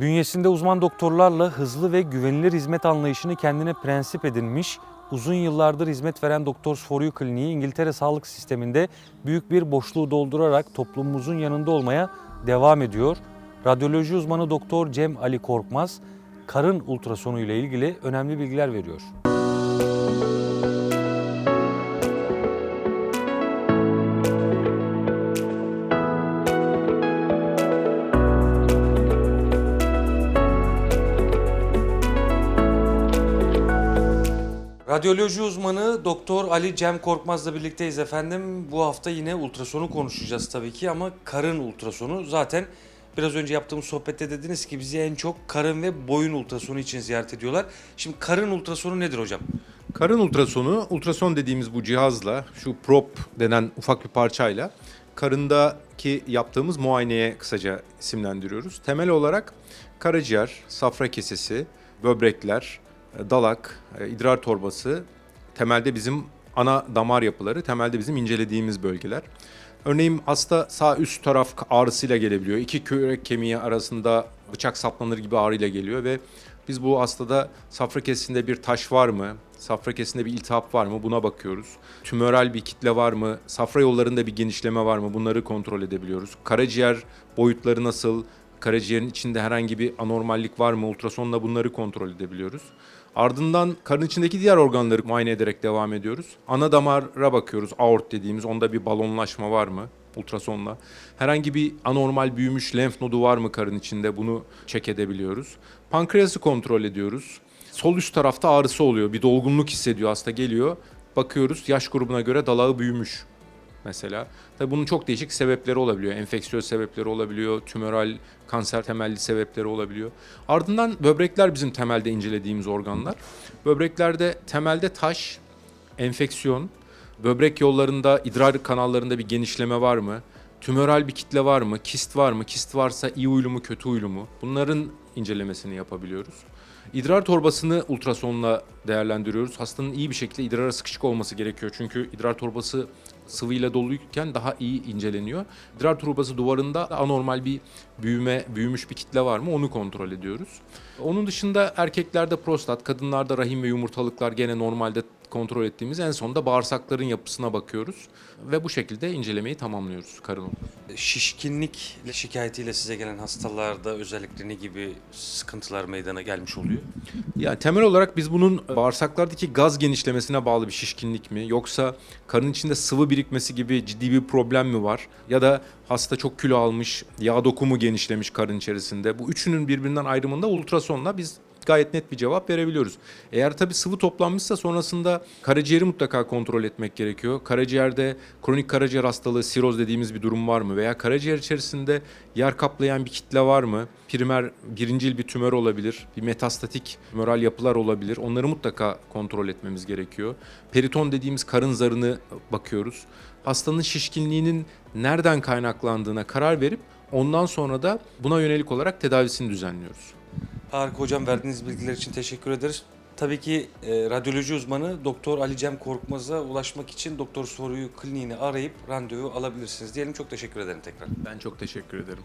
Bünyesinde uzman doktorlarla hızlı ve güvenilir hizmet anlayışını kendine prensip edinmiş, uzun yıllardır hizmet veren Doctors for Kliniği İngiltere sağlık sisteminde büyük bir boşluğu doldurarak toplumumuzun yanında olmaya devam ediyor. Radyoloji uzmanı Doktor Cem Ali Korkmaz, karın ultrasonu ile ilgili önemli bilgiler veriyor. Radyoloji uzmanı Doktor Ali Cem Korkmaz'la birlikteyiz efendim. Bu hafta yine ultrasonu konuşacağız tabii ki ama karın ultrasonu. Zaten biraz önce yaptığımız sohbette dediniz ki bizi en çok karın ve boyun ultrasonu için ziyaret ediyorlar. Şimdi karın ultrasonu nedir hocam? Karın ultrasonu, ultrason dediğimiz bu cihazla, şu prop denen ufak bir parçayla karındaki yaptığımız muayeneye kısaca isimlendiriyoruz. Temel olarak karaciğer, safra kesesi, böbrekler, dalak, e, idrar torbası temelde bizim ana damar yapıları, temelde bizim incelediğimiz bölgeler. Örneğin hasta sağ üst taraf ağrısıyla gelebiliyor. İki kürek kemiği arasında bıçak saplanır gibi ağrıyla geliyor ve biz bu hastada safra kesesinde bir taş var mı? Safra kesesinde bir iltihap var mı? Buna bakıyoruz. Tümöral bir kitle var mı? Safra yollarında bir genişleme var mı? Bunları kontrol edebiliyoruz. Karaciğer boyutları nasıl? Karaciğerin içinde herhangi bir anormallik var mı? Ultrasonla bunları kontrol edebiliyoruz. Ardından karın içindeki diğer organları muayene ederek devam ediyoruz. Ana damara bakıyoruz. Aort dediğimiz onda bir balonlaşma var mı? ultrasonla. Herhangi bir anormal büyümüş lenf nodu var mı karın içinde bunu check edebiliyoruz. Pankreası kontrol ediyoruz. Sol üst tarafta ağrısı oluyor. Bir dolgunluk hissediyor hasta geliyor. Bakıyoruz yaş grubuna göre dalağı büyümüş mesela. Tabii bunun çok değişik sebepleri olabiliyor. Enfeksiyon sebepleri olabiliyor, tümöral kanser temelli sebepleri olabiliyor. Ardından böbrekler bizim temelde incelediğimiz organlar. Böbreklerde temelde taş, enfeksiyon, böbrek yollarında, idrar kanallarında bir genişleme var mı? Tümöral bir kitle var mı? Kist var mı? Kist varsa iyi huylu mu, kötü huylu mu? Bunların incelemesini yapabiliyoruz. İdrar torbasını ultrasonla değerlendiriyoruz. Hastanın iyi bir şekilde idrara sıkışık olması gerekiyor. Çünkü idrar torbası sıvıyla doluyken daha iyi inceleniyor. İdrar torbası duvarında anormal bir büyüme, büyümüş bir kitle var mı onu kontrol ediyoruz. Onun dışında erkeklerde prostat, kadınlarda rahim ve yumurtalıklar gene normalde kontrol ettiğimiz en sonunda bağırsakların yapısına bakıyoruz ve bu şekilde incelemeyi tamamlıyoruz karın. Şişkinlik şikayetiyle size gelen hastalarda özellikle ne gibi sıkıntılar meydana gelmiş oluyor? Ya temel olarak biz bunun bağırsaklardaki gaz genişlemesine bağlı bir şişkinlik mi yoksa karın içinde sıvı birikmesi gibi ciddi bir problem mi var ya da hasta çok kilo almış, yağ dokumu genişlemiş karın içerisinde. Bu üçünün birbirinden ayrımında ultrasonla biz gayet net bir cevap verebiliyoruz. Eğer tabii sıvı toplanmışsa sonrasında karaciğeri mutlaka kontrol etmek gerekiyor. Karaciğerde kronik karaciğer hastalığı, siroz dediğimiz bir durum var mı? Veya karaciğer içerisinde yer kaplayan bir kitle var mı? Primer, birincil bir tümör olabilir, bir metastatik tümöral yapılar olabilir. Onları mutlaka kontrol etmemiz gerekiyor. Periton dediğimiz karın zarını bakıyoruz. Hastanın şişkinliğinin nereden kaynaklandığına karar verip ondan sonra da buna yönelik olarak tedavisini düzenliyoruz. Harika hocam verdiğiniz bilgiler için teşekkür ederiz. Tabii ki e, radyoloji uzmanı Doktor Ali Cem Korkmaz'a ulaşmak için Doktor Soruyu kliniğini arayıp randevu alabilirsiniz diyelim. Çok teşekkür ederim tekrar. Ben çok teşekkür ederim.